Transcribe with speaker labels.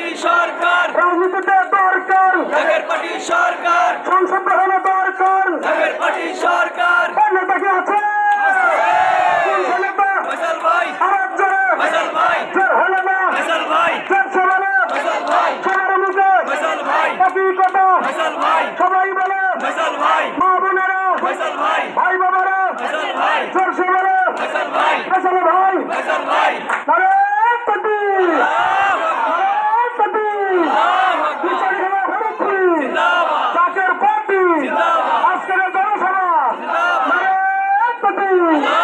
Speaker 1: Party সরকার রাজনীতিতে দরকার ঢাকার পার্টি সরকার সংসদ গ্রহণে দরকার ঢাকার পার্টি সরকার অন্য বাকি আছে ফসল ভাই আর যারা ফসল ভাই যার হলো না ফসল ভাই যার সবাই ফসল ভাই সবার মুখে ফসল ভাই কবি কথা ফসল ভাই সবাই বলে ফসল ভাই মা বোনেরা ফসল ভাই ভাই বাবারা ফসল ভাই যার সবাই ফসল ভাই ফসল ভাই ফসল ভাই Wow.